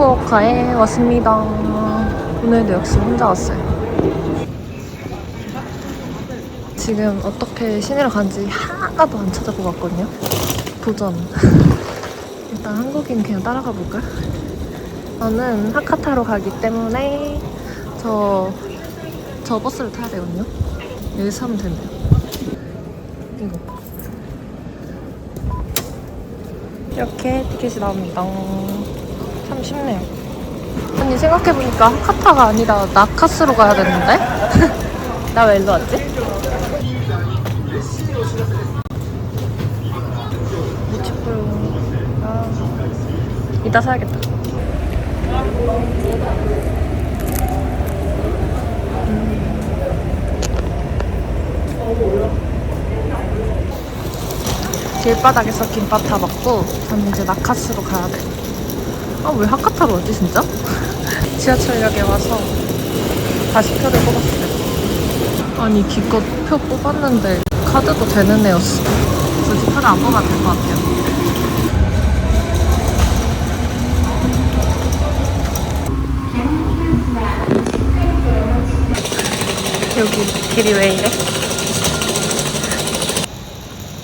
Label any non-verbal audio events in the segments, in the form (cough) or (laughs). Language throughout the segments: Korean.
후쿠오카에 왔습니다. 오늘도 역시 혼자 왔어요. 지금 어떻게 시내를 간지 하나도 안 찾아보고 왔거든요. 도전. (laughs) 일단 한국인 그냥 따라가 볼까? 저는 하카타로 가기 때문에 저, 저 버스를 타야 되거든요. 여기서 하면 된대요. 이거. 이렇게 티켓이 나옵니다. 참 쉽네요. 아니 생각해보니까 하카타가 아니라 나카스로 가야 되는데? (laughs) 나 왜 일로 왔지? 아 이따 사야겠다. 길바닥에서 김밥 다 먹고 저는 이제 나카스로 가야 돼. 아 왜 하카타로 왔지 진짜? (laughs) 지하철역에 와서 다시 표를 뽑았어요. 아니 기껏 표 뽑았는데 카드도 되는 애였어. 굳이 표를 안 뽑아도 될 것 같아요. 여기 길이 왜 이래?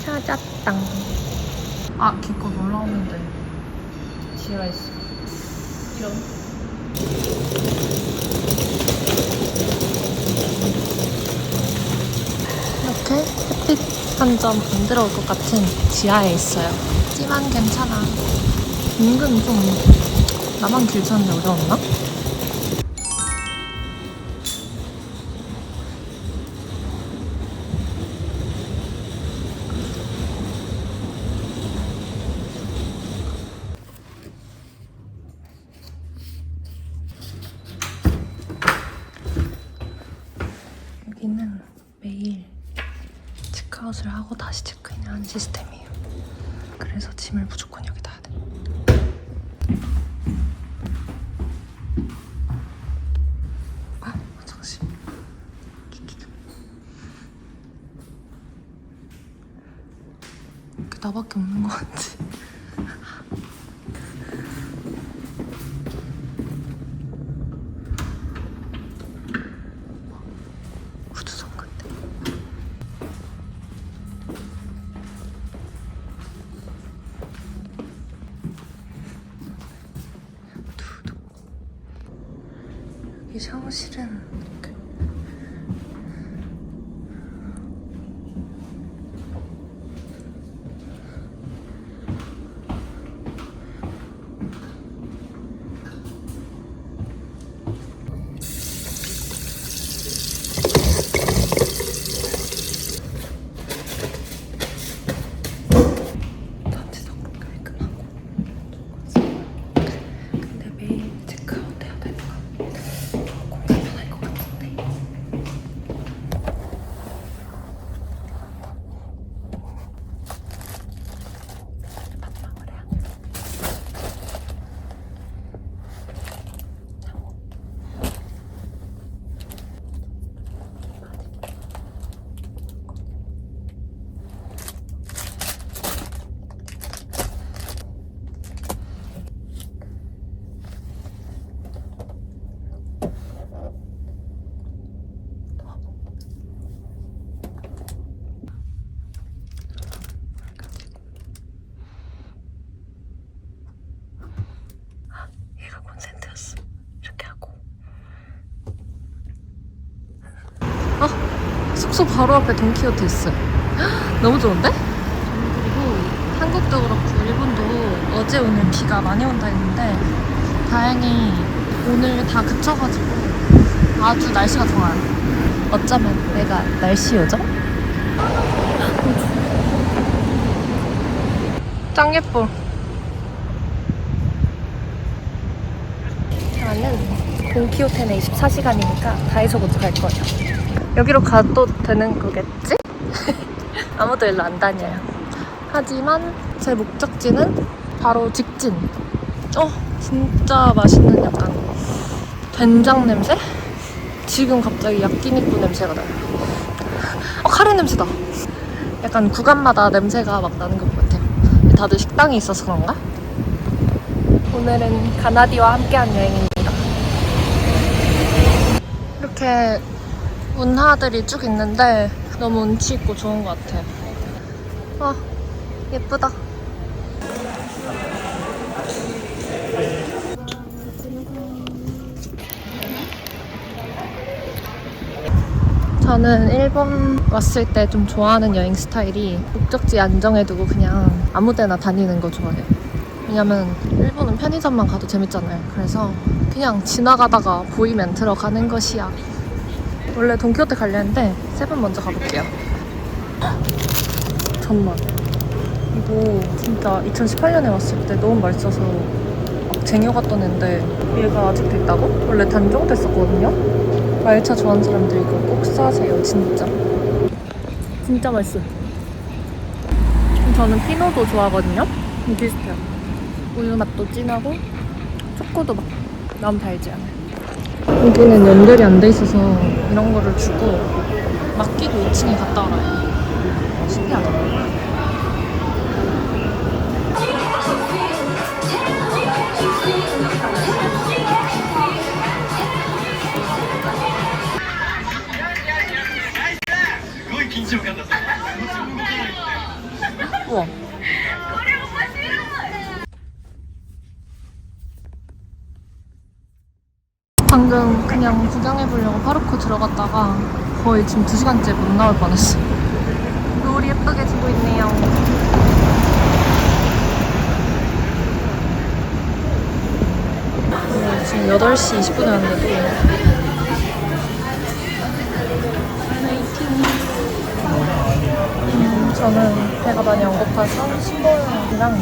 찾았당. 아 기껏 올라오는데 지하에 있어. 이런. 이렇게 햇빛 한 점 안 들어올 것 같은 지하에 있어요. 하지만 괜찮아. 은근 좀 나만 길 찾는 게 어려웠나? 여기는 매일 체크아웃을 하고 다시 체크인을 하는 시스템이에요. 그래서 짐을 무조건 여기다 해야 돼. 아, 화장실. 그 나밖에 없는 것 같지? 이 샤워실은 이렇게 전체적으로 깔끔하고 근데 매일 체크아웃 해야 되니까 조금 불편할 것 같은데 반박을 해야 돼 얘가 콘센트였어. 이렇게 하고. 아, 숙소 바로 앞에 돈키호테 있어요. 헉, (gasps) 너무 좋은데? 그리고 한국도 그렇고 일본도 어제 오늘 비가 많이 온다 했는데 다행히 오늘 다 그쳐가지고 아주 날씨가 좋아요. 어쩌면 내가 날씨 요정? (gasps) 짱 예뻐. 나는 동키호테는 24시간이니까 다이소 먼저 갈 거예요. 여기로 가도 되는 거겠지? (laughs) 아무도 일로 안 다녀요. 하지만 제 목적지는 바로 직진. 어, 진짜 맛있는 약간 된장 냄새? 지금 갑자기 야끼니쿠 냄새가 나요. 어, 카레 냄새다. 약간 구간마다 냄새가 막 나는 것 같아요. 다들 식당이 있어서 그런가? 오늘은 가나디와 함께한 여행입니다. 이렇게 운하들이 쭉 있는데 너무 운치 있고 좋은 것 같아요. 아, 예쁘다. 저는 일본 왔을 때 좀 좋아하는 여행 스타일이 목적지 안정해두고 그냥 아무 데나 다니는 거 좋아해요. 왜냐면 일본은 편의점만 가도 재밌잖아요. 그래서 그냥 지나가다가 보이면 들어가는 것이야. 원래 돈키호테 가려 했는데 세븐 먼저 가볼게요. (gasps) 잠만. 이거 진짜 2018년에 왔을 때 너무 맛있어서 막 쟁여갔던 앤데 얘가 아직도 있다고? 원래 단종됐었거든요? 말차 좋아하는 사람들 이거 꼭 사세요 진짜 진짜 맛있어요 저는 피노도 좋아하거든요 비슷해요 우유 맛도 진하고 초코도 막 너무 달지 않아요 여기는 연결이 안 돼 있어서 이런 거를 주고 맡기고 2층에 갔다 와요 신기하다. 우와 방금 그냥 구경해보려고 파르코 들어갔다가 거의 지금 2시간째 못 나올 뻔했어 노을이 예쁘게 지고 있네요 네, 지금 8시 20분에 왔는데도 음, 저는 배가 많이 안 고파서 신보영이랑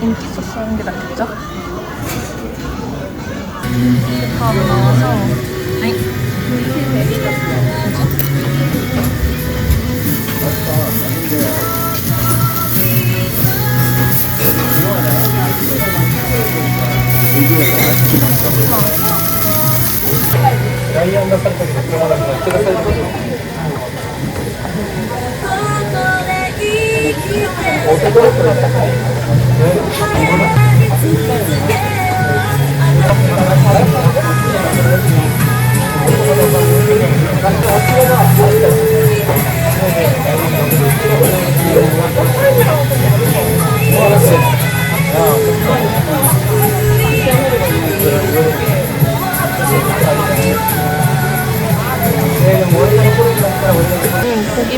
인기 소스 하는 게 낫겠죠? ここで回はい、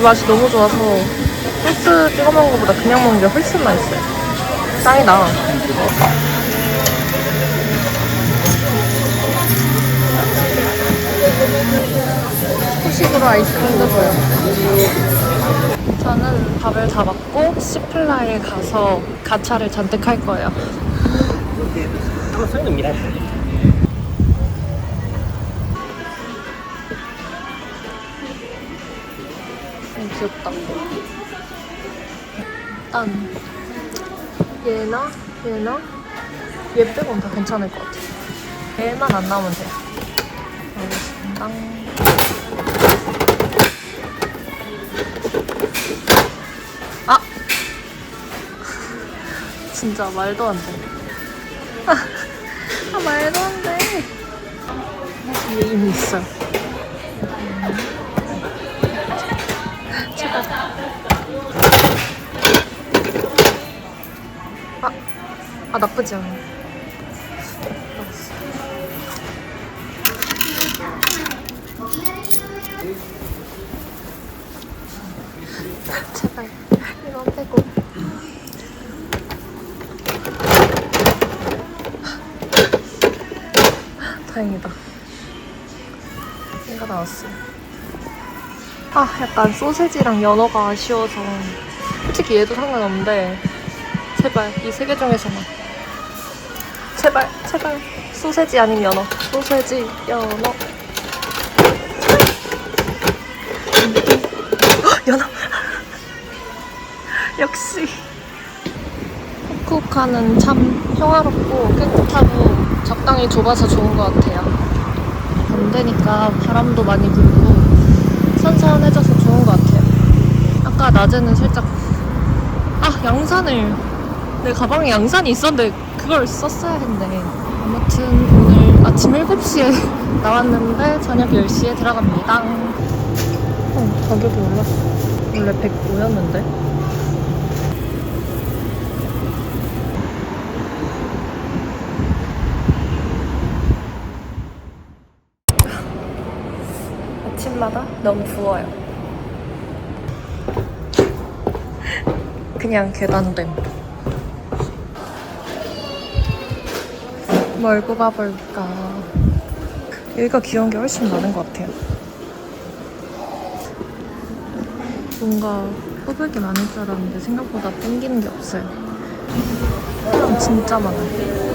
맛이 너무 좋아서 소스 찍어 먹는 것보다 그냥 먹는 게 훨씬 맛있어요. 짱이다. 후식으로 아이스크림도 줘요. 저는 밥을 다 먹고 시플라에 가서 가차를 잔뜩 할 거예요. 귀엽다. 일단 얘나 얘나 얘 빼고는 다 괜찮을 것 같아. 얘만 안 나오면 돼. 알겠습니다. 아! (laughs) 진짜 말도 안 돼. (laughs) 아, 말도 안 돼. 뒤에 이미 있어 아 나쁘지 않아. (laughs) 제발 이거 빼고. (laughs) 다행이다. 얘가 나왔어. 아, 약간 소세지랑 연어가 아쉬워서 솔직히 얘도 상관없는데 제발 이 세 개 중에서만 제발 제발. 소세지 아니면 연어. 소세지 연어. 헉, 연어. (laughs) 역시. 후쿠오카는 참 평화롭고 깨끗하고 적당히 좁아서 좋은 것 같아요. 안 되니까 바람도 많이 불고 선선해져서 좋은 것 같아요. 아까 낮에는 살짝 아 양산을. 내 가방에 양산이 있었는데 그걸 썼어야 했네. 아무튼 오늘 아침 7시에 (laughs) 나왔는데 저녁 10시에 들어갑니다. 어, 가격이 올랐어. 원래 105였는데. 아침마다 너무 부어요. 그냥 계단됨. 뭘 뽑아볼까? 여기가 귀여운 게 훨씬 많은 것 같아요. 뭔가 게 많을 줄 알았는데 생각보다 땡기는 게 없어요. 진짜 많아요.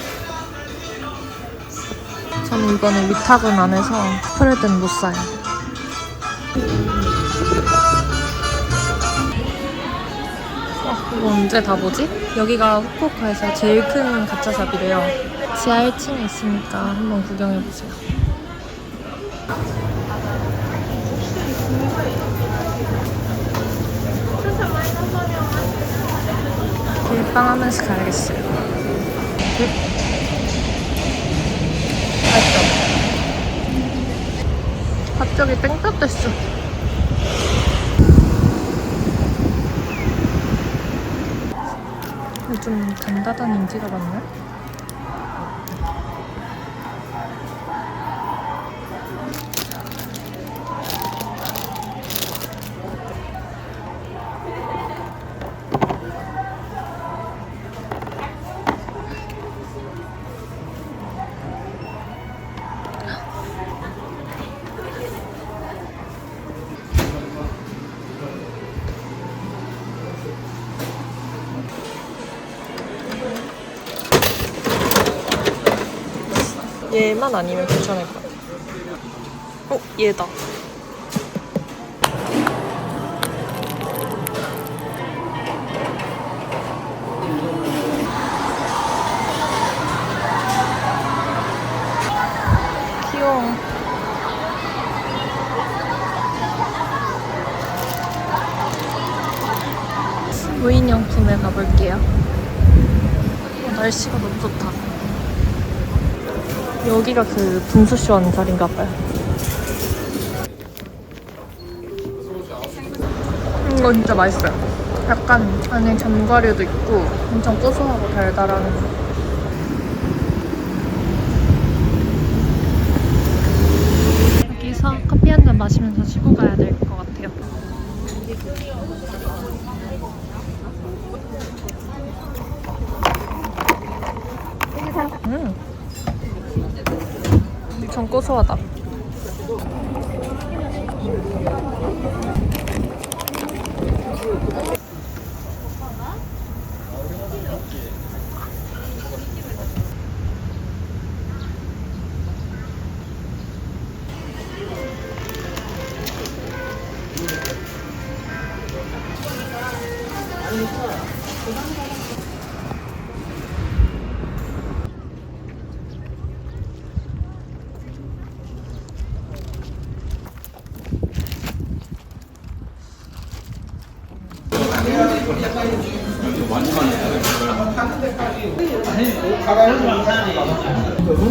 저는 이번에 위탁은 안 해서 스프레드는 못 사요. 어, 이거 언제 다 보지? 여기가 후쿠오카에서 제일 큰 가짜샵이래요. 지하 1층에 있으니까 한번 구경해보세요. 길빵 하면서 가야겠어요. 길... 맛있죠? 갑자기 땡볕 됐어. 요즘 단다단 인지가 많나? 얘만 아니면 괜찮을 것 같아. 어, 얘다. 무인용품에 가볼게요. 어, 날씨가 너무 좋다. 여기가 그 분수쇼 하는 자리인가 봐요. 음, 이거 진짜 맛있어요. 약간 안에 견과류도 있고 엄청 고소하고 달달한.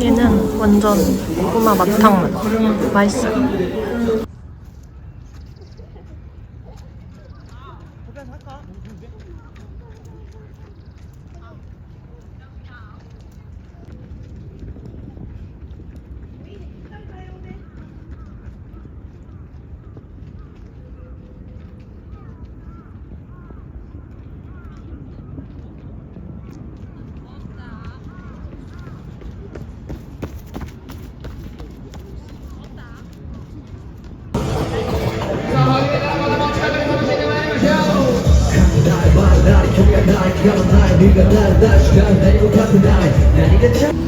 얘는 완전 고구마 맛탕 맛. 맛있어요.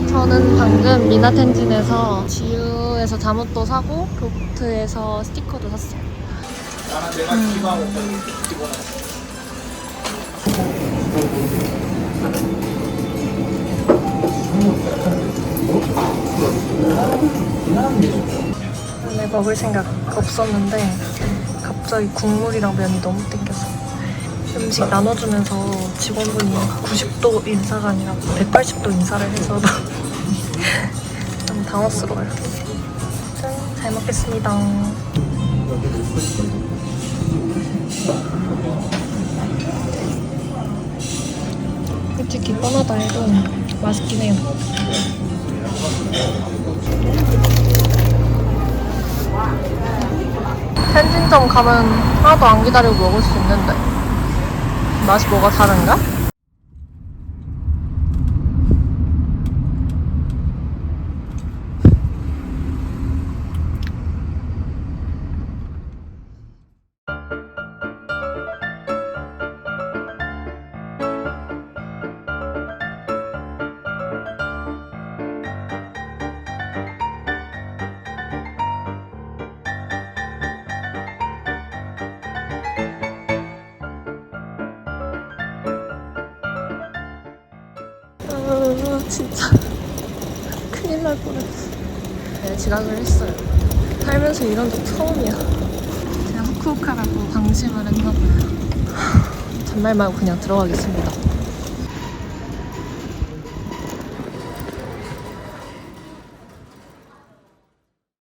저는 방금 미나텐진에서 지유에서 잠옷도 사고 로프트에서 스티커도 샀어요. 원래 먹을 생각 없었는데 갑자기 국물이랑 면이 너무 땡겨서 음식 나눠주면서 직원분이 90도 인사가 아니라 180도 인사를 해서 (laughs) 너무 당황스러워요. 짠, 잘 먹겠습니다. 솔직히 뻔하다 해도 맛있긴 해요. 편진점 가면 하나도 안 기다리고 먹을 수 있는데 맛이 뭐가 다른가? 진짜. (laughs) 큰일 날 뻔했어. 내가 지각을 했어요. 살면서 이런 적 처음이야. 제가 후쿠오카라고 방심을 했나 봐요. (sighs) 잔말 말고 그냥 들어가겠습니다